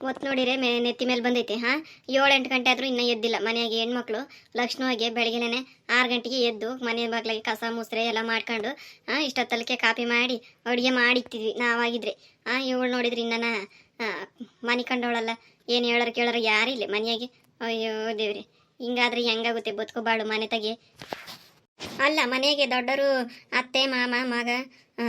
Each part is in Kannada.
ಒತ್ತು ನೋಡಿರೆ ಮೇ ನೆತ್ತಿ ಮೇಲೆ ಬಂದೈತಿ, ಹಾಂ? ಏಳು ಎಂಟು ಗಂಟೆ ಆದರೂ ಇನ್ನೂ ಎದ್ದಿಲ್ಲ. ಮನೆಯಾಗೆ ಹೆಣ್ಮಕ್ಳು, ಲಕ್ಷ್ಮವಾಗಿ ಬೆಳಗ್ಗೆನೇ ಆರು ಗಂಟೆಗೆ ಎದ್ದು ಮನೆ ಬಾಗ್ಲಾಗೆ ಕಸ ಮುಸ್ರೆ ಎಲ್ಲ ಮಾಡ್ಕೊಂಡು, ಹಾಂ ಇಷ್ಟೊತ್ತಲಕ್ಕೆ ಕಾಪಿ ಮಾಡಿ, ಅಡುಗೆ ಮಾಡಿಕ್ತಿದ್ವಿ ನಾವಾಗಿದ್ರೆ. ಹಾಂ, ಇವಳು ನೋಡಿದ್ರೆ ಇನ್ನನ ಮನೆ ಕಂಡವಳಲ್ಲ, ಏನು ಹೇಳೋರು ಕೇಳೋರು ಯಾರಿಲ್ಲ ಮನೆಯಾಗೆ, ಅಯ್ಯೋ ದೇವ್ರಿ, ಹಿಂಗಾದ್ರೆ ಹೆಂಗಾಗುತ್ತೆ ಬದುಕೋಬಾಳು ಮನೆ ತಗೆ. ಅಲ್ಲ, ಮನೆಗೆ ದೊಡ್ಡರು ಅತ್ತೆ, ಮಾಮ, ಮಗ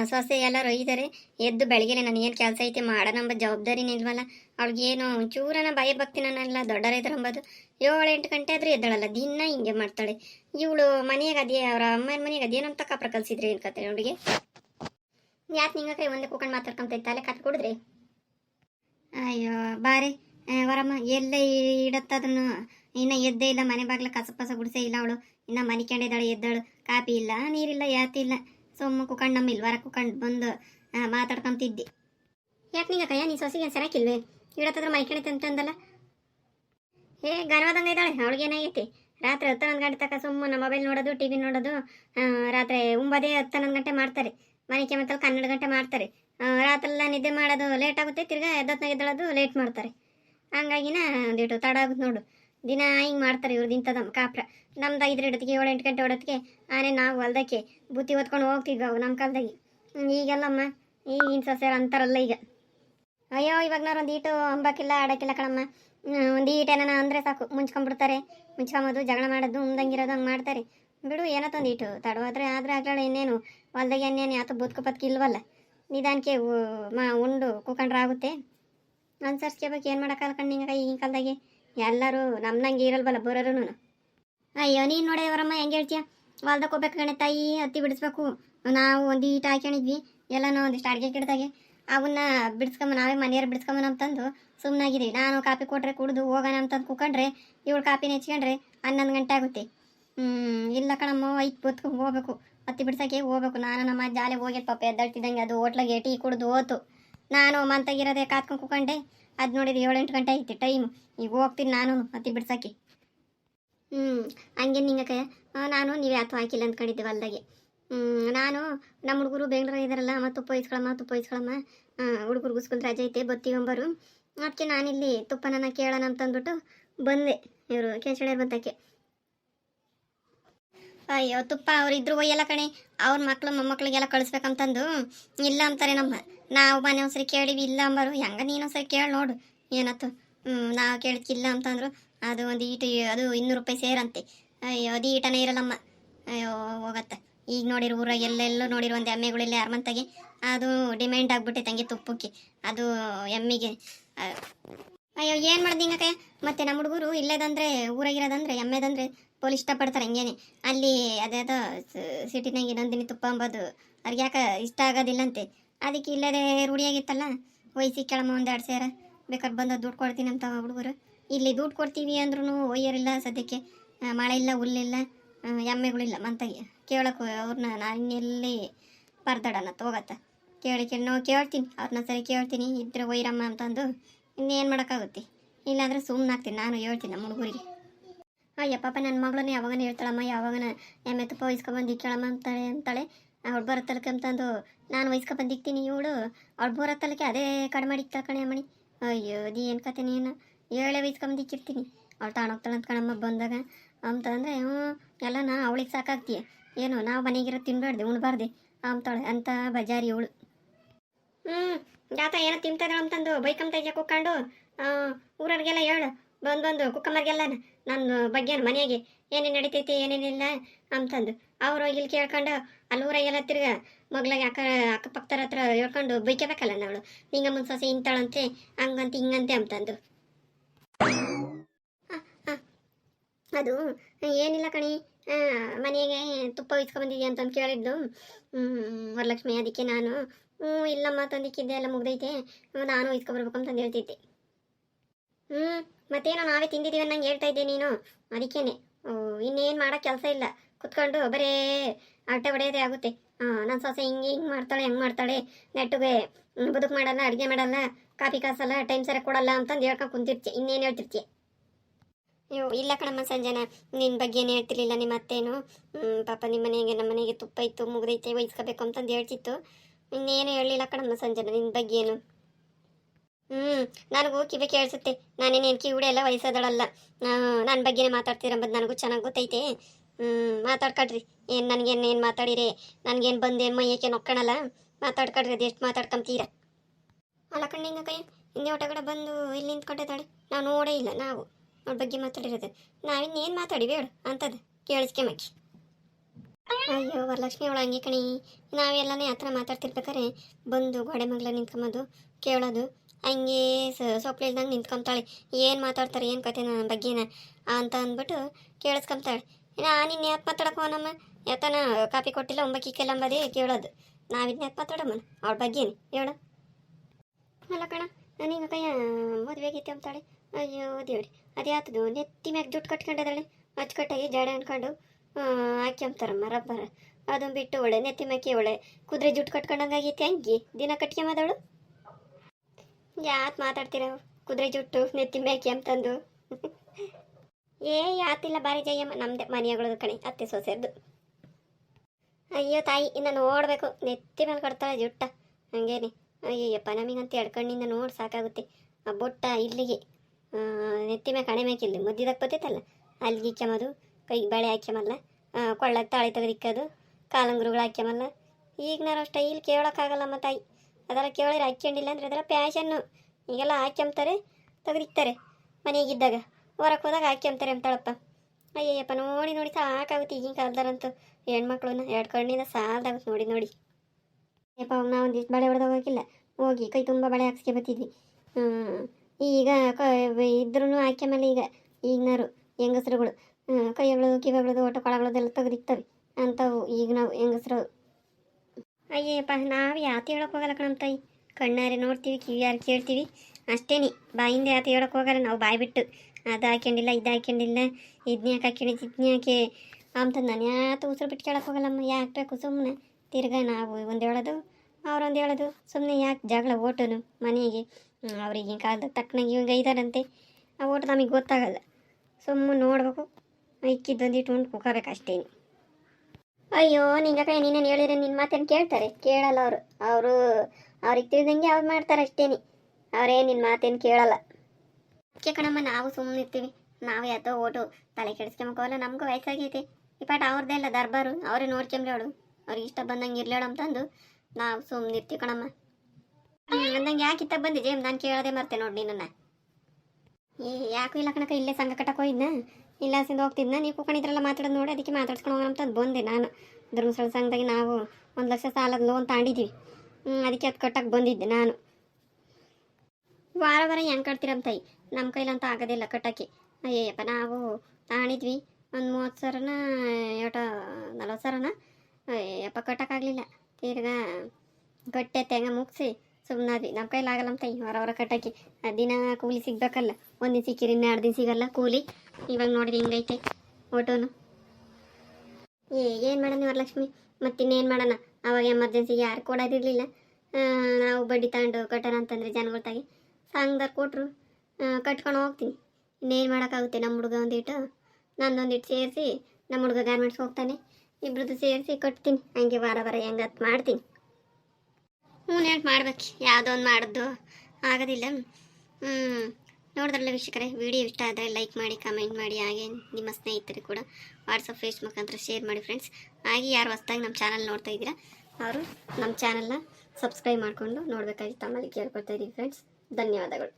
ಸೊಸೆ ಎಲ್ಲರೂ ಇದ್ದಾರೆ. ಎದ್ದು ಬೆಳಗ್ಗೆ ನನಗೇನು ಏನು ಕೆಲಸ ಐತೆ ಮಾಡೋಣಂಬ ಜವಾಬ್ದಾರಿನೇ ಇಲ್ವಲ್ಲ ಅವಳಿಗೇನು ಚೂರನ ಭಯ ಭಕ್ತಿ ನನ್ನಲ್ಲ ದೊಡ್ಡರಿದ್ರಂಬದು ಏಳು ಎಂಟು ಗಂಟೆ ಆದರೂ ಎದ್ದಳಲ್ಲ, ದಿನ ಹಿಂಗೆ ಮಾಡ್ತಾಳೆ. ಇವಳು ಮನೆಯಾಗ ಅದೇ, ಅವರ ಅಮ್ಮನ ಅದೇನೋ ಅಂತ ಕಪ್ರ ಕಲ್ಸಿದ್ರಿ ಕತೆ ಅವಳಿಗೆ? ಯಾಕೆ ನಿಂಗ ಕೈ ಒಂದೇ ಕೂಕೊಂಡು ಮಾತಾಡ್ಕೊಂತ ತಲೆ ಕತ್ ಕುಡಿದ್ರಿ? ಅಯ್ಯೋ, ಬಾರಿ. ವರಮ್ಮ, ಎಲ್ಲ ಇಡತ್ತದನ್ನು ಇನ್ನು ಎದ್ದೇ ಇಲ್ಲ, ಮನೆ ಬಾಗ್ಲ ಕಸ ಪಸ ಗುಡಿಸೇ ಇಲ್ಲ ಅವಳು. ಇನ್ನು ಮನೆ ಕಂಡಿದ್ದಾಳೆ ಎದ್ದಾಳು. ಕಾಪಿ ಇಲ್ಲ, ನೀರಿಲ್ಲ ಯಾತಿಲ್ಲ ಸೊಮ್ಮ ಕುಕಂಡ್ ನಮ್ಮ ಇಲ್ವಾರ ಕುಕಂಡ್ ಬಂದು ಮಾತಾಡ್ಕೊಂತಿದ್ದೆ. ಯಾಕೆ ನಿಂಗ ಕಯ್ಯ ನೀ ಸೊಸಿಗೆ ಸರಕಿಲ್ವೇ ಇಡತ್ತದ್ರ ಮೈ ಕೆಣಿತೆ ಅಂತಂದಲ್ಲ ಏ ಗನವಾದಂಗೆ ಇದ್ದಾಳೆ. ಅವಳಿಗೇನಾಗೈತಿ ರಾತ್ರಿ ಹನ್ನೊಂದು ಗಂಟೆ ತನಕ ಸುಮ್ಮನೆ ಮೊಬೈಲ್ ನೋಡೋದು ಟಿ ವಿ ನೋಡೋದು ರಾತ್ರಿ ಒಂಬದೇ ಹನ್ನೊಂದು ಗಂಟೆ ಮಾಡ್ತಾರೆ. ಮನೆ ಕೆಮ್ಮತ್ತಲ್ಲಿ ಹನ್ನೆರಡು ಗಂಟೆ ಮಾಡ್ತಾರೆ. ರಾತ್ರೆಲ್ಲ ನಿದ್ದೆ ಮಾಡೋದು ಲೇಟ್ ಆಗುತ್ತೆ, ತಿರ್ಗಾ ಎದ್ದೊತ್ನಾಗ ಎದ್ದಳೋದು ಲೇಟ್ ಮಾಡ್ತಾರೆ. ಹಂಗಾಗಿನ ಒಂದಿಟ್ಟು ತಡ ಆಗುತ್ತೆ ನೋಡು. ದಿನ ಹಿಂಗೆ ಮಾಡ್ತಾರೆ ಇವ್ರದ್ದು ಇಂಥದಮ್ಮ ಕಾಪ್ರ. ನಮ್ದು ಐದು ಹಿಡತಿಗೆ ಏಳು ಎಂಟು ಗಂಟೆ ಹೊಡೋದಕ್ಕೆ ಆನೆ ನಾವು ಹೊಲ್ದಕ್ಕೆ ಬುತ್ತಿ ಹೊತ್ಕೊಂಡು ಹೋಗ್ತಿದ್ವಿ ಅವು ನಮ್ಮ ಕಾಲದಾಗಿ. ಈಗೆಲ್ಲಮ್ಮ ಈಗಿನ ಸಸ್ಯರು ಅಂತಾರಲ್ಲ ಈಗ. ಅಯ್ಯೋ, ಇವಾಗ್ನವ್ರು ಒಂದು ಈಟು ಅಂಬಕ್ಕಿಲ್ಲ, ಆಡಕ್ಕಿಲ್ಲ ಕಣಮ್ಮ. ಒಂದು ಈಟ ಏನಾನ ಅಂದರೆ ಸಾಕು, ಮುಂಚ್ಕೊಂಡ್ಬಿಡ್ತಾರೆ. ಮುಂಚ್ಕೊಂಬೋದು, ಜಗಳ ಮಾಡೋದು ಉಂದಂಗಿರೋದು ಹಂಗೆ ಮಾಡ್ತಾರೆ. ಬಿಡು, ಏನೋ ಒಂದು ಈಟು, ತಡವಾದ್ರೆ ಆದರೆ ಆಗ್ಲಾಳ ಇನ್ನೇನು. ಹೊಲ್ದಾಗ ಇನ್ನೇನು ಯಾತು ಬದುಕು ಇಲ್ವಲ್ಲ. ನಿಧಾನಕ್ಕೆ ಮಾ, ಉಂಡು ಕೂಕೊಂಡ್ರೆ ಆಗುತ್ತೆ ಅನ್ಸರ್ಸ್ಕೋಬೇಕು ಏನು ಮಾಡೋಕ್ಕಲ್ಲ ಹಿಂಗೆ ಈಗಿನ ಕಾಲದಾಗೆ. ಎಲ್ಲರೂ ನಮ್ಮನಂಗೆ ಇರಲ್ವಲ್ಲ ಬರೋರು ಅಯ್ಯೋ, ನೀನು ನೋಡಿ ಅವರಮ್ಮ ಹೆಂಗೆ ಹೇಳ್ತೀಯ? ಹೊಲ್ದಕ್ಕೆ ಹೋಗ್ಬೇಕು ಕಣೆ ತಾಯಿ, ಹತ್ತಿ ಬಿಡಿಸ್ಬೇಕು. ನಾವು ಒಂದು ಈಟ ಹಾಕೊಂಡಿದ್ವಿ ಎಲ್ಲನೂ ಒಂದಿಷ್ಟು ಅಡುಗೆ ಗಿಡದಾಗೆ ಅವನ್ನ ಬಿಡಿಸ್ಕೊಂಬ ನಾವೇ ಮನೆಯವ್ರು ಬಿಡಿಸ್ಕೊಂಬನ ಅಂತಂದು ಸುಮ್ಮನಾಗಿದ್ದೀವಿ ನಾನು ಕಾಪಿ ಕೊಟ್ಟರೆ ಕುಡಿದು ಹೋಗೋಣ ಅಂತಂದು ಕೂಕೊಂಡ್ರೆ, ಇವಳು ಕಾಪಿನ ಹೆಚ್ಕೊಂಡ್ರೆ ಹನ್ನೊಂದು ಗಂಟೆ ಆಗುತ್ತೆ. ಇಲ್ಲ ಕಣಮ್ಮ, ಐದು ಬತ್ಕೊಂಡು ಹೋಗ್ಬೇಕು. ಹತ್ತಿ ಬಿಡ್ಸಕ್ಕೆ ಹೋಗ್ಬೇಕು. ನಾನು ನಮ್ಮ ಜಾಲೆ ಹೋಗಿ ಪಾಪ, ಎದ್ದಳ್ತಿದ್ದಂಗೆ ಅದು ಹೋಟ್ಲಾಗೆ ಟೀ ಕುಡಿದು ಹೋತು. ನಾನು ಮಂತಾಗಿರೋದೆ ಕಾತ್ಕೊಂಡು ಕೂಕೊಂಡೆ. ಅದು ನೋಡಿದ್ರೆ ಏಳೆಂಟು ಗಂಟೆ ಐತಿ ಟೈಮ್ ಈಗ ಹೋಗ್ತೀನಿ ನಾನು ಹತ್ತಿ ಬಿಡ್ಸಕ್ಕೆ. ಹ್ಞೂ ಹಂಗೆ ನಿಂಗಕ್ಕೆ? ನಾನು, ನೀವು ಯಾತು ಹಾಕಿಲ್ಲ ಅಂದ್ಕೊಂಡಿದ್ದೆ ಹೊಲ್ದಾಗೆ. ಹ್ಞೂ ನಾನು ನಮ್ಮ ಹುಡುಗರು ಬೆಂಗಳೂರು ಇದ್ದಾರಲ್ಲ ಮತ್ತು ತುಪ್ಪ ಇಸ್ಕೊಳಮ್ಮ ತುಪ್ಪ ಇಸ್ಕೊಳಮ್ಮ ಹುಡುಗರು ಸ್ಕೂಲ್ ರಜೆ ಐತೆ ಬತ್ತೀವಂಬರು ಅದಕ್ಕೆ ನಾನಿಲ್ಲಿ ತುಪ್ಪನ ಕೇಳೋಣ ಅಂತಂದ್ಬಿಟ್ಟು ಬಂದೆ ಇವರು ಕೇಸಳಿಯರ್ ಬಂತಕ್ಕೆ. ಅಯ್ಯೋ, ತುಪ್ಪ ಅವ್ರಿದ್ರು ಒಯ್ಯಲ್ಲ ಕಣೆ. ಅವ್ರ ಮಕ್ಳು ಮೊಮ್ಮಕ್ಳಿಗೆಲ್ಲ ಕಳಿಸ್ಬೇಕಂತಂದು. ಇಲ್ಲ ಅಂತಾರೆ ನಮ್ಮ. ನಾವು ಮನೆ ಒಂದ್ಸರಿ ಕೇಳಿವಿ, ಇಲ್ಲ ಅಂಬರು. ಹೆಂಗ ನೀನು ಒಂದ್ಸರಿ ಕೇಳಿ ನೋಡು. ಏನತ್ತು? ನಾವು ಕೇಳಿದ್ಕಿಲ್ಲ ಅಂತಂದ್ರು. ಅದು ಒಂದು ಈಟು, ಅದು ಇನ್ನೂರು ರೂಪಾಯಿ ಸೇರಂತೆ. ಅಯ್ಯೋ, ಅದು ಈಟನೇ ಇರಲ್ಲಮ್ಮ. ಅಯ್ಯೋ, ಹೋಗತ್ತೆ. ಈಗ ನೋಡಿರೋ ಊರಾಗ ಎಲ್ಲೆಲ್ಲೋ ನೋಡಿರೋ ಒಂದು ಎಮ್ಮೆಗಳಿಲ್ಲ ಅರ್ಮಂತಾಗಿ ಅದು ಡಿಮ್ಯಾಂಡ್ ಆಗ್ಬಿಟ್ಟೈತೆ ಹಂಗೆ ತುಪ್ಪಕ್ಕೆ. ಅದು ಎಮ್ಮಿಗೆ. ಅಯ್ಯೋ, ಏನು ಮಾಡ್ದಿಂಗ ಮತ್ತೆ ನಮ್ಮ ಹುಡುಗರು ಇಲ್ಲೇದಂದ್ರೆ ಊರಾಗಿರೋದಂದ್ರೆ ಎಮ್ಮೆದಂದ್ರೆ ಪೊಲೀಸ್ ಇಷ್ಟಪಡ್ತಾರೆ ಹಂಗೇನೆ. ಅಲ್ಲಿ ಅದೇದೋ ಸಿಟಿನಾಗ ನಂದಿನಿ ತುಪ್ಪ ಅಂಬೋದು. ಅವ್ರಿಗೆ ಯಾಕೆ ಇಷ್ಟ ಆಗೋದಿಲ್ಲಂತೆ. ಅದಕ್ಕೆ ಇಲ್ಲದೆ ರೂಢಿಯಾಗಿತ್ತಲ್ಲ ವಯಸ್ಸಿ ಕೆಳಮ ಒಂದು ಎರಡು ಸೇರ. ಬೇಕಾದ್ರೆ ಬಂದು ದುಡ್ಡು ಕೊಡ್ತೀನಿ ಅಂತ ಹುಡುಗರು. ಇಲ್ಲಿ ದುಡ್ಡು ಕೊಡ್ತೀವಿ ಅಂದ್ರೂ ಒಯ್ಯರಿಲ್ಲ ಸದ್ಯಕ್ಕೆ. ಮಳೆ ಇಲ್ಲ ಹುಲ್ಲಿಲ್ಲ ಎಮ್ಮೆಗಳಿಲ್ಲ ಮಂತಾಗಿ. ಕೇಳಕ್ಕೆ ಅವ್ರನ್ನ ನಾನು ಇಲ್ಲಿ ಪರದಡನ ಹೋಗತ್ತ ಕೇಳಿ ಕೇಳಿ ನಾವು ಕೇಳ್ತೀನಿ. ಅವ್ರನ್ನ ಸರಿ ಕೇಳ್ತೀನಿ. ಇದ್ರೆ ಒಯ್ಯರಮ್ಮ ಅಂತಂದು, ಇನ್ನೇನು ಮಾಡೋಕ್ಕಾಗುತ್ತೆ? ಇಲ್ಲಾಂದ್ರೆ ಸುಮ್ಮನೆ ಆಗ್ತೀನಿ ನಾನು ಹೇಳ್ತೀನಿ ನಮ್ಮ ಹುಡುಗರಿಗೆ. ಅಯ್ಯ ಪಾಪ ನನ್ನ ಮಗಳನ್ನ ಯಾವಾಗನ ಹೇಳ್ತಾಳಮ್ಮ, ಯಾವಾಗನ ಎಮ್ಮೆ ತುಪ್ಪ ವಹಿಸ್ಕೊಬಂದು ಕೇಳಮ್ಮ ಅಂತಾಳೆ ಅಂತಾಳೆ. ಅವಳು ತಲಕ ಅಂತಂದು ನಾನು ವಹಿಸ್ಕೊಬಂದಿಕ್ತೀನಿ ಇವಳು. ಅವಳು ತಲಕ ಅದೇ ಕಡಿಮೆ ಮಾಡಿ ಕಣೆ ಅಮ್ಮಣಿ. ಅಯ್ಯೋ ದಿ ಏನು ಕತೆ ನೀನು? ಏಳೆ ವಹಿಸ್ಕೊಂಬಂದಿಕ್ಕಿರ್ತೀನಿ ಅವಳು ತಾಣೋಗ್ತಾಳೆ ಅಂತ ಕಣಮ್ಮ ಬಂದಾಗ. ಅಂತಂದರೆ ಹ್ಞೂ, ಎಲ್ಲ ನಾ ಅವಳಿಗೆ ಸಾಕಾಗ್ತೀಯ? ಏನು, ನಾವು ಮನೆಗಿರೋ ತಿನ್ಬಾರ್ದು ಉಣ್ಬಾರ್ದೆ. ಅಂತಾಳೆ, ಅಂತ ಬಜಾರಿ ಇವಳು ಹ್ಞೂ ಜಾತ ಏನೋ ತಿಂತದ ಅಂತಂದು, ಬೈಕಂತ ಕುಕ್ಕೊಂಡು? ಊರವ್ರಿಗೆಲ್ಲ ಹೇಳು. ಬಂದು ಬಂದು ಕುಕ್ಕಮ್ಮರಿಗೆಲ್ಲ ನನ್ನ ಬಗ್ಗೆ ಮನೆಗೆ ಏನೇನು ನಡೀತೈತಿ, ಏನೇನಿಲ್ಲ ಅಂತಂದು. ಅವರು ಹೋಗಿ ಇಲ್ಲಿ ಕೇಳ್ಕೊಂಡು ಅಲ್ಲೂರ ಎಲ್ಲ ತಿರ್ಗ ಮಗ್ಳಿಗೆ ಅಕ್ಕ ಅಕ್ಕಪಕ್ಕದರ ಹತ್ರ ಹೇಳ್ಕೊಂಡು ಬೈಕಬೇಕಲ್ಲ ನಾವಳು. ಹಿಂಗಮ್ಮನ ಸೊಸೆ ಇಂತಾಳಂತೆ, ಹಂಗಂತೆ, ಹಿಂಗಂತೆ ಅಂತಂದು. ಅದು ಏನಿಲ್ಲ ಕಣಿ. ಮನೆಗೆ ತುಪ್ಪ ಇಸ್ಕೊಂಬಂದಿದ್ಯಾ ಅಂತಂದು ಕೇಳಿದ್ದು. ವರಲಕ್ಷ್ಮಿ, ಅದಕ್ಕೆ ನಾನು. ಹ್ಞೂ ಇಲ್ಲಮ್ಮ, ತಂದಿಕ್ಕಿದ್ದೆ, ಎಲ್ಲ ಮುಗ್ದೈತೆ. ನಾನು ಇಸ್ಕೊಬರ್ಬೇಕು ಅಂತಂದು ಹೇಳ್ತಿದ್ದೆ. ಹ್ಞೂ ಮತ್ತೇನೋ ನಾವೇ ತಿಂದಿದ್ದೀವಿ ಅನ್ನಂಗೆ ಹೇಳ್ತಾ ಇದ್ದೆ ನೀನು. ಅದಕ್ಕೇನೆ. ಇನ್ನೇನು ಮಾಡೋ ಕೆಲಸ ಇಲ್ಲ. ಕುತ್ಕೊಂಡು ಬರೇ ಅಟ್ಟೆ ಹೊಡೆಯೋದೇ ಆಗುತ್ತೆ. ನನ್ನ ಸೊಸೆ ಹಿಂಗೆ ಹಿಂಗೆ ಮಾಡ್ತಾಳೆ, ಹೆಂಗೆ ಮಾಡ್ತಾಳೆ. ನೆಟ್ಟಗೆ ಬದುಕು ಮಾಡಲ್ಲ, ಅಡುಗೆ ಮಾಡಲ್ಲ, ಕಾಫಿ ಕಾಸಲ್ಲ, ಟೈಮ್ ಸರಿ ಕೊಡಲ್ಲ ಅಂತಂದು ಹೇಳ್ಕೊಂಡು ಕುಂತಿರ್ತಿ ಇನ್ನೇನು ಹೇಳ್ತಿರ್ತಿ ಅಯ್ಯೋ, ಇಲ್ಲ ಕಣಮ್ಮ ಸಂಜನ ನಿನ್ನ ಬಗ್ಗೆ ಏನು ಹೇಳ್ತಿರ್ಲಿಲ್ಲ ನಿಮ್ಮ ಅತ್ತೇನು. ಪಾಪ ನಿಮ್ಮ ಮನೆಗೆ ನಮ್ಮ ಮನೆಗೆ ತುಪ್ಪ ಇತ್ತು, ಮುಗ್ದೈತೆ ವಹಿಸ್ಕೋಬೇಕು ಅಂತಂದು ಹೇಳ್ತಿತ್ತು. ಇನ್ನೇನು ಹೇಳಿಲ್ಲ ಕಣಮ್ಮ ಸಂಜನ ನಿನ್ನ ಬಗ್ಗೆ ಏನು ಹ್ಞೂ ನನಗೂ ಕಿವಿ ಕೇಳಿಸುತ್ತೆ. ನಾನೇನೇನು ಕಿವಿಡೆ ಎಲ್ಲ ವಯಸ್ಸದಳಲ್ಲ. ನನ್ನ ಬಗ್ಗೆನೇ ಮಾತಾಡ್ತೀರಂಬದು ನನಗೂ ಚೆನ್ನಾಗಿ ಗೊತ್ತೈತೆ. ಹ್ಮ್, ಮಾತಾಡ್ಕಡ್ರಿ. ಏನು ನನಗೇನು ಏನು ಮಾತಾಡಿರಿ? ನನಗೇನು ಏನು ಮೈಯಕ್ಕೆ ನೊಕ್ಕಣಲ್ಲ? ಮಾತಾಡ್ಕೊಳ್ರಿ ಅದು ಎಷ್ಟು ಮಾತಾಡ್ಕೊಂತೀರ ಅಲ್ಲ ಕಣ್ಣಿಂಗ ಕೈ ಹಿಂದೆ ಒಳಗಡೆ ಬಂದು ಇಲ್ಲಿ ನಿಂತ್ಕೊಂಡಿದ್ದಾಳೆ ನಾವು ನೋಡೇ ಇಲ್ಲ, ನಾವು. ಅವ್ರ ಬಗ್ಗೆ ಮಾತಾಡಿರೋದು. ನಾವಿನ್ನೇನು ಮಾತಾಡಿ ಬೇಡ ಅಂತದ್ದು ಕೇಳಿಸ್ಕೆಮಕ್ಕಿ ಅಯ್ಯೋ, ವರಲಕ್ಷ್ಮಿ ಅವಳು ಹಂಗೆ ಕಣಿ. ನಾವೆಲ್ಲನೇ ಆ ಥರ ಮಾತಾಡ್ತಿರ್ಬೇಕಾರೆ ಬಂದು ಗೋಡೆ ಮಗಳ ನಿಂತ್ಕೊಂಬೋದು ಕೇಳೋದು ಹಂಗೆ ಸೊಪ್ಪು ಇಲ್ದಂಗೆ ನಿಂತ್ಕೊಂತಾಳೆ. ಏನು ಮಾತಾಡ್ತಾರೆ, ಏನು ಕತೆ ನನ್ನ ಬಗ್ಗೆನ? ಅಂತ ಅಂದ್ಬಿಟ್ಟು ಕೇಳಿಸ್ಕೊಂತಾಳೆ. ಆ ನಿನ್ನ ಯಾಕೆ ಮಾತಾಡಕ್ಕೆ ಹೋನಮ್ಮ? ಯಾತನ, ಕಾಪಿ ಕೊಟ್ಟಿಲ್ಲ ಒಂಬಕ್ಕಿ ಕೆಲಂಬದೇ ಕೇಳೋದು. ನಾವಿದ್ನ ಯಾಕೆ ಮಾತಾಡಮ್ಮ? ಅವ್ಳ ಬಗ್ಗೆನೇ, ಹೇಳು. ಅಲ್ಲ ಕಣ, ನನಗೆ ಕೈಯ ಮದುವೆ ಆಗೈತೆ ಅಂತಾಳೆ ಅಯ್ಯೋ ದೇವ್ರಿ, ಅದ್ಯಾತದು? ನೆತ್ತಿ ಮ್ಯಾಗ ದುಡ್ಡು ಕಟ್ಕೊಂಡಿದ್ದಾಳೆ. ಅಚ್ಚುಕಟ್ಟಾಗಿ ಜಡ ಅನ್ಕೊಂಡು ಹಾಕ್ಯಂತಾರಮ್ಮ ರಬ್ಬರ. ಅದನ್ನ ಬಿಟ್ಟು ಒಳ್ಳೆ, ನೆತ್ತಿ ಮ್ಯಾಕೆ ಒಳ್ಳೆ. ಕುದುರೆ ಜುಟ್ಟು ಕಟ್ಕೊಂಡಂಗಾಗೈತೆ ಹಂಗೆ? ದಿನ ಕಟ್ಕೊಂಬದವಳು ಯಾತ್ ಮಾತಾಡ್ತೀರ? ಕುದುರೆ ಜುಟ್ಟು, ನೆತ್ತಿ ಮೇಕೆ ಅಂತಂದು. ಏ, ಯಾತಿಲ್ಲ ಬಾರಿ ಜಯಮ್ಮ. ನಮ್ದೆ ಮನೆಯಗಳದು ಕಣೆ, ಅತ್ತೆ ಸೊಸೆದ್ದು ಅಯ್ಯೋ ತಾಯಿ, ಇನ್ನು ನೋಡಬೇಕು. ನೆತ್ತಿ ಮೇಲೆ ಕೊಡ್ತಾಳೆ ಜುಟ್ಟ. ಹಂಗೇನೆ. ಅಯ್ಯಯ್ಯಪ್ಪ, ನಮಗಂತ ಎರಡು ಕಣ್ಣಿಂದ ನೋಡಿ ಸಾಕಾಗುತ್ತೆ. ಆ ಬೊಟ್ಟ ಇಲ್ಲಿಗೆ. ನೆತ್ತಿ ಮೇಲೆ ಕಣೆ ಮೇಕಿಲ್ಲ ಮುದ್ದಿದಾಗ ಬತ್ತೈತಲ್ಲ ಅಲ್ಲಿಗೆ ಇಕ್ಕೆಮದು ಕೈಗೆ ಬಳೆ ಹಾಕ್ಯಮಲ್ಲ. ಕೊಳ್ಳಕ್ಕೆ ತಾಳಿ ತೆಗೆದಿಕ್ಕೋದು. ಕಾಲಂಗ್ರುಗಳು ಹಾಕ್ಯಮಲ್ಲ. ಈಗ ನಾವು ಸ್ಟೈಲ್ ಕೇಳೋಕ್ಕಾಗಲ್ಲಮ್ಮ ತಾಯಿ. ಅದೆಲ್ಲ ಕೇಳಿದ್ರೆ ಹಾಕ್ಕೊಂಡಿಲ್ಲ ಅಂದ್ರೆ ಅದರ ಪ್ಯಾಷನ್ನು ಈಗೆಲ್ಲ ಹಾಕ್ಯಂತಾರೆ ತೆಗೆದಿಕ್ತಾರೆ ಮನೆಗಿದ್ದಾಗ. ಹೊರಕ್ಕೆ ಹೋದಾಗ ಹಾಕ್ಯಂತಾರೆ ಅಂತಾಳಪ್ಪ ಅಯ್ಯಯ್ಯಪ್ಪ, ನೋಡಿ ನೋಡಿ, ಸಾಕಾಗುತ್ತೆ ಈಗಿನ ಕಾಲದಾರಂತೂ ಹೆಣ್ಮಕ್ಳನ್ನ ಎರಡು ಕಣ್ಣಿಂದ ಸಾಲದಾಗುತ್ತೆ ನೋಡಿ ನೋಡಿ. ಯಪ್ಪ ನಾವು ಒಂದಿಷ್ಟು ಬಳೆ ಹೊಡೆದಾಗ ಹೋಗಿಲ್ಲ. ಹೋಗಿ ಕೈ ತುಂಬ ಬಳೆ ಹಾಕ್ಸ್ಕೆ ಬತ್ತಿದ್ವಿ ಈಗ ಕ ಇದ್ರೂ ಹಾಕ್ಯಮೇಲೆ ಈಗ ಈಗಿನವರು, ಹೆಂಗಸ್ರುಗಳು ಕಿವಿ ಕಿವಿಗಳದು ಒಟ್ಟು ಕೊಳಗಳದೆಲ್ಲ ತೆಗೆದಿಕ್ತವೆ. ಅಂಥವು ಈಗ ನಾವು ಹೆಂಗಸ್ರು ಅಯ್ಯಪ್ಪ ನಾವು ಯಾತು ಹೇಳೋಕೆ ಹೋಗಲ್ಲ ಕಣಮ್ಮ ತಾಯಿ. ಕಣ್ಣಾರೆ ನೋಡ್ತೀವಿ ಕಿವಿಯಾರು ಕೇಳ್ತೀವಿ. ಅಷ್ಟೇನಿ ಬಾಯಿಂದ ಯಾತು ಹೇಳೋಕೆ ಹೋಗಲ್ಲ, ನಾವು ಬಾಯಿ ಬಿಟ್ಟು. ಅದು ಹಾಕ್ಯಂಡಿಲ್ಲ, ಇದು ಹಾಕ್ಯಂಡಿಲ್ಲ, ಇದ್ನ ಯಾಕೆ ಹಾಕೊಂಡಿದ್ದು ಇದ್ನ ಯಾಕೆ? ಅಂತ ನಾನು ಯಾತು ಉಸಿರು ಬಿಟ್ಟು ಕೇಳೋಕೆ ಹೋಗಲ್ಲಮ್ಮ, ಯಾಕೆ ಬೇಕು ಸುಮ್ಮನೆ ತಿರ್ಗಾ ನಾವು ಒಂದು ಹೇಳೋದು ಅವ್ರೊಂದು ಹೇಳೋದು. ಸುಮ್ಮನೆ ಯಾಕೆ ಜಗಳ ಓಟನು ಮನೆಗೆ? ಅವ್ರಿಗೆ ಕಾಲದಾಗ ತಕ್ಕನಾಗಿ ಇವಾಗ ಇದ್ದಾರಂತೆ ಆ ಓಟ ನಮಗೆ ಗೊತ್ತಾಗಲ್ಲ. ಸುಮ್ಮನೆ ನೋಡ್ಬೇಕು. ಇಕ್ಕಿದ್ದೊಂದಿಟ್ಟು ಉಂಡು ಕುಕ್ಕಬೇಕು ಅಷ್ಟೇನು ಅಯ್ಯೋ, ನಿಂಗ ಕೈ ನೀನೇನು ಹೇಳಿದ್ರೆ ನಿನ್ನ ಮಾತೇನು ಕೇಳ್ತಾರೆ? ಕೇಳಲ್ಲ ಅವರು. ಅವರು, ಅವ್ರಿಗೆ ತಿಳಿದಂಗೆ ಅವ್ರು ಮಾಡ್ತಾರೆ ಅಷ್ಟೇನಿ. ಅವರೇ ನಿನ್ನ ಮಾತೇನು ಕೇಳಲ್ಲ. ಅದಕ್ಕೆ ಕಣಮ್ಮ, ನಾವು ಸುಮ್ಮನೆ ಇರ್ತೀವಿ. ನಾವು ಯಾತೋ ಓಟು, ತಲೆ ಕೆಡಿಸ್ಕೊಂಬಲ್ಲ ನಮಗೂ ವಯಸ್ಸಾಗೈತೆ. ಈ ಪಾಠ ಅವ್ರದ್ದೆಲ್ಲ ದರ್ಬಾರು. ಅವರೇ ನೋಡ್ಕೊಂಬ್ಲೇಳು ಅವ್ರಿಗೆ ಇಷ್ಟ ಬಂದಂಗೆ ಇರ್ಲೇಳು ಅಂತಂದು ನಾವು ಸುಮ್ಮನೆ ಕಣಮ್ಮ. ಅಂದಂಗೆ ಯಾಕೆ ಇತ್ತ ಬಂದಿದ್ದೇ ನಾನು ಕೇಳದೆ ಮರ್ತೆ ನೋಡಿ ನಿನ್ನ ಏ, ಯಾಕೂ ಇಲ್ಲ ಕಣಕ ಇಲ್ಲೇ ಸಂಘ ಕಟ್ಟಕ್ಕೆ ಇಲ್ಲ ಸಿಂಧು ಹೋಗ್ತಿದ್ನ ನೀವು ಇದ್ರೆಲ್ಲ ಮಾತಾಡೋದು ನೋಡಿ, ಅದಕ್ಕೆ ಮಾತಾಡ್ಸ್ಕೊಂಡು ಹೋಗೋಣ ಅಂತಂದು ಬಂದೆ ನಾನು. ಧರ್ಮಸ್ಥಳ ಸಂಘದಾಗೆ ನಾವು ಒಂದು ಲಕ್ಷ ಸಾಲದ ಲೋನ್ ತಾಂಡಿದ್ದೀವಿ ಅದಕ್ಕೆ ಅದು ಕಟ್ಟಕ್ಕೆ ಬಂದಿದ್ದೆ ನಾನು. ವಾರ ವಾರ ಹೆಂಗೆ ಕಟ್ತೀರಂತಾಯಿ ತಾಯಿ? ನಮ್ಮ ಕೈಲಂತೂ ಆಗೋದಿಲ್ಲ ಕಟ್ಟಕ್ಕೆ. ಅಯ್ಯಪ್ಪ ನಾವು ತಗೊಂಡಿದ್ವಿ ಒಂದು ಮೂವತ್ತು ಸಾವಿರನ, ಏಟ ನಲ್ವತ್ತು ಸಾವಿರನ. ಅಯ್ಯಪ್ಪ ಕಟ್ಟಕ್ಕಾಗಲಿಲ್ಲ ತಿರ್ಗಾ ಗಟ್ಟೆ ತೆಂಗ ಮುಗಿಸಿ ಸುಮ್ಮನಾದ್ವಿ ನಮ್ಮ ಕೈಲಾಗಲ್ಲ ಅಂತ ವಾರ ವಾರ ಕಟ್ಟಕ್ಕೆ. ದಿನ ಕೂಲಿ ಸಿಗಬೇಕಲ್ಲ. ಒಂದಿನ ಸಿಕ್ಕಿರಿ ಎರಡು ದಿನ ಸಿಗಲ್ಲ ಕೂಲಿ. ಇವಾಗ ನೋಡಿರಿ ಹಿಂಗೈತೆ ಓಟೋನು ಏ, ಏನು ಮಾಡೋಣ ವರಲಕ್ಷ್ಮಿ ಮತ್ತಿನ್ನೇನು ಮಾಡೋಣ? ಅವಾಗ ಎಮರ್ಜೆನ್ಸಿಗೆ ಯಾರು ಕೊಡೋದಿರಲಿಲ್ಲ ನಾವು ಬಡ್ಡಿ ತಗೊಂಡು ಕಟ್ಟೋಣ ಅಂತಂದ್ರೆ ತಾಗಿ ಸಂಘದವ್ರು ಕೊಟ್ಟರು ಕಟ್ಕೊಂಡು ಹೋಗ್ತೀನಿ. ಇನ್ನೇನು ಮಾಡೋಕ್ಕಾಗುತ್ತೆ ನಮ್ಮ ಹುಡುಗ ಒಂದಿಟ್ಟು? ನಂದೊಂದಿಟ್ಟು ಸೇರಿಸಿ ನಮ್ಮ ಹುಡುಗ ಗಾರ್ಮೆಂಟ್ಸ್ ಹೋಗ್ತಾನೆ. ಇಬ್ರದ್ದು ಸೇರಿಸಿ ಕಟ್ತೀನಿ. ಹಂಗೆ ವಾರ ವಾರ ಹೆಂಗತ್ ಮಾಡ್ತೀನಿ. ಹ್ಞೂ ನೆಂಟು ಮಾಡ್ಬೇಕು? ಯಾವುದೋ ಒಂದು ಮಾಡಿದ್ದು. ಆಗೋದಿಲ್ಲ. ಹ್ಞೂ ನೋಡಿದ್ರಲ್ಲ ವೀಕ್ಷಕರೇ, ವಿಡಿಯೋ ಇಷ್ಟ ಆದರೆ ಲೈಕ್ ಮಾಡಿ ಕಮೆಂಟ್ ಮಾಡಿ, ಹಾಗೆ ನಿಮ್ಮ ಸ್ನೇಹಿತರು ಕೂಡ ವಾಟ್ಸಪ್ ಫೇಸ್ ಮುಖಾಂತರ ಶೇರ್ ಮಾಡಿ ಫ್ರೆಂಡ್ಸ್ ಹಾಗೆ ಯಾರು ಹೊಸ್ದಾಗಿ ನಮ್ಮ ಚಾನಲ್ ನೋಡ್ತಾ ಇದ್ದೀರಾ, ಅವರು ನಮ್ಮ ಚಾನಲ್ನ ಸಬ್ಸ್ಕ್ರೈಬ್ ಮಾಡಿಕೊಂಡು ನೋಡಬೇಕಾಗಿ ತಮ್ಮಲ್ಲಿ ಕೇಳ್ಕೊಳ್ತಾ ಇದ್ದೀವಿ ಫ್ರೆಂಡ್ಸ್ ಧನ್ಯವಾದಗಳು.